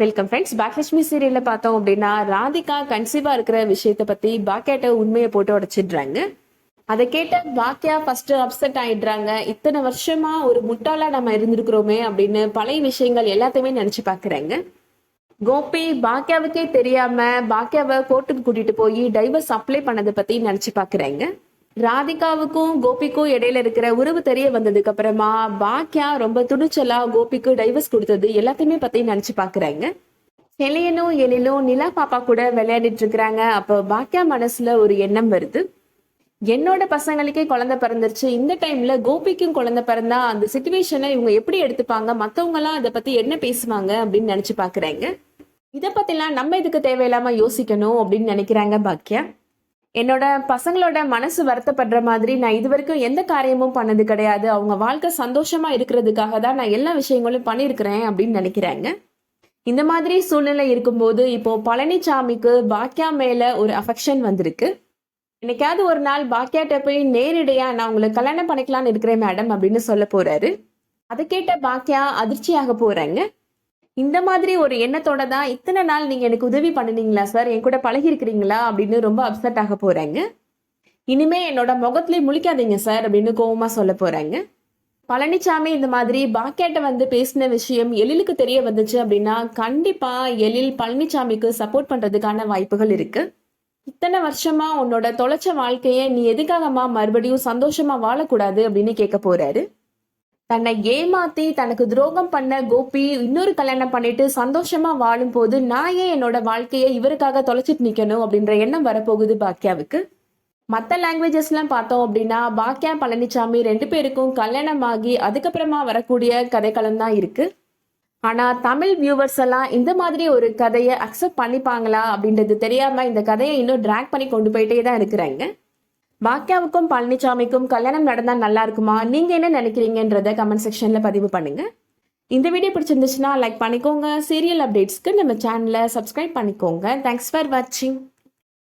Welcome friends பாக்லட்சுமி சீரியல்ல பார்த்தோம் அப்படின்னா ராதிகா கன்சீவா இருக்கிற விஷயத்த பத்தி பாக்கியாட்ட உண்மையை போட்டு உடைச்சிடுறாங்க. அதை கேட்ட பாக்கியா ஃபர்ஸ்ட் அப்செட் ஆயிடுறாங்க. இத்தனை வருஷமா ஒரு முட்டாளா நம்ம இருந்திருக்கிறோமே அப்படின்னு பழைய விஷயங்கள் எல்லாத்தையுமே நினைச்சு பாக்குறாங்க. கோபி பாக்கியாவுக்கே தெரியாம பாக்கியாவை கோர்ட்டுக்கு கூட்டிட்டு போய் டைவர்ஸ் அப்ளை பண்ணதை பத்தி நினைச்சு பாக்குறாங்க. ராதிகாவுக்கும் கோபிக்கும் இடையில இருக்கிற உறவு தெரிய வந்ததுக்கு அப்புறமா பாக்கியா ரொம்ப துணிச்சலா கோபிக்கு டைவர்ஸ் கொடுத்தது எல்லாத்தையுமே பத்தி நினைச்சு பாக்குறாங்க. எலியனும் எழிலும் நிலா பாப்பா கூட விளையாடிட்டு இருக்கிறாங்க. அப்போ பாக்கியா மனசுல ஒரு எண்ணம் வருது. என்னோட பசங்களுக்கே குழந்தை பிறந்துருச்சு. இந்த டைம்ல கோபிக்கும் குழந்தை பிறந்தா அந்த சுச்சுவேஷனை இவங்க எப்படி எடுத்துப்பாங்க? மத்தவங்கலாம் அதை பத்தி என்ன பேசுவாங்க அப்படின்னு நினைச்சு பாக்குறாங்க. இதை பத்திலாம் நம்ம இதுக்கு தேவையில்லாம யோசிக்கணும் அப்படின்னு நினைக்கிறாங்க பாக்கியா என்னோட பசங்களோட மனசு வருத்தப்படுற மாதிரி நான் இது வரைக்கும் எந்த காரியமும் பண்ணது கிடையாது. அவங்க வாழ்க்கை சந்தோஷமா இருக்கிறதுக்காக தான் நான் எல்லா விஷயங்களும் பண்ணியிருக்கிறேன் அப்படின்னு நினைக்கிறாங்க. இந்த மாதிரி சூழ்நிலை இருக்கும்போது இப்போ பழனிசாமிக்கு பாக்கியா மேல ஒரு அஃபெக்ஷன் வந்திருக்கு. என்னைக்காவது ஒரு நாள் பாக்கியாட்ட போய் நேரடியா நான் உங்களை கல்யாணம் பண்ணிக்கலாம்னு இருக்கிறேன் மேடம் அப்படின்னு சொல்ல போறாரு. அதை கேட்ட பாக்கியா அதிர்ச்சியாக போறாங்க. இந்த மாதிரி ஒரு எண்ணத்தோட தான் இத்தனை நாள் நீங்க எனக்கு உதவி பண்ணுனீங்களா சார் என் கூட பழகி இருக்கிறீங்களா அப்படின்னு ரொம்ப அப்செட் ஆக போறாங்க. இனிமே என்னோட முகத்திலே முழிக்காதீங்க சார் அப்படின்னு கோவமா சொல்ல போறாங்க. பழனிசாமி இந்த மாதிரி பாக்கியாட்ட வந்து பேசின விஷயம் எழிலுக்கு தெரிய வந்துச்சு அப்படின்னா கண்டிப்பா எழில் பழனிசாமிக்கு சப்போர்ட் பண்றதுக்கான வாய்ப்புகள் இருக்கு. இத்தனை வருஷமா உன்னோட தொலைச்ச வாழ்க்கையை நீ எதுக்காகமா மறுபடியும் சந்தோஷமா வாழக்கூடாது அப்படின்னு கேட்க போறாரு. தன்னை ஏமாத்தி தனக்கு துரோகம் பண்ண கோபி இன்னொரு கல்யாணம் பண்ணிட்டு சந்தோஷமா வாழும் போது நான் ஏன் என்னோட வாழ்க்கையை இவருக்காக தொலைச்சிட்டு நிக்கணும் அப்படின்ற எண்ணம் வரப்போகுது பாக்கியாவுக்கு மற்ற லாங்குவேஜஸ்லாம் பார்த்தோம் அப்படின்னா பாக்கியா பழனிசாமி ரெண்டு பேருக்கும் கல்யாணம் ஆகி அதுக்கப்புறமா வரக்கூடிய கதைக்களம் தான் இருக்கு. ஆனா தமிழ் வியூவர்ஸ் எல்லாம் இந்த மாதிரி ஒரு கதையை அக்செப்ட் பண்ணிப்பாங்களா அப்படின்றது தெரியாம இந்த கதையை இன்னும் ட்ராக் பண்ணி கொண்டு போயிட்டே தான் இருக்கிறாங்க. பாக்கியாவுக்கும் பழனிசாமிக்கும் கல்யாணம் நடந்தால் நல்லா இருக்குமா? நீங்கள் என்ன நினைக்கிறீங்கன்றத கமெண்ட் செக்ஷனில் பதிவு பண்ணுங்கள் இந்த வீடியோ பிடிச்சிருந்துச்சுன்னா லைக் பண்ணிக்கோங்க. சீரியல் அப்டேட்ஸ்க்கு நம்ம சேனலை சப்ஸ்கிரைப் பண்ணிக்கோங்க. தேங்க்ஸ் ஃபார் வாட்சிங்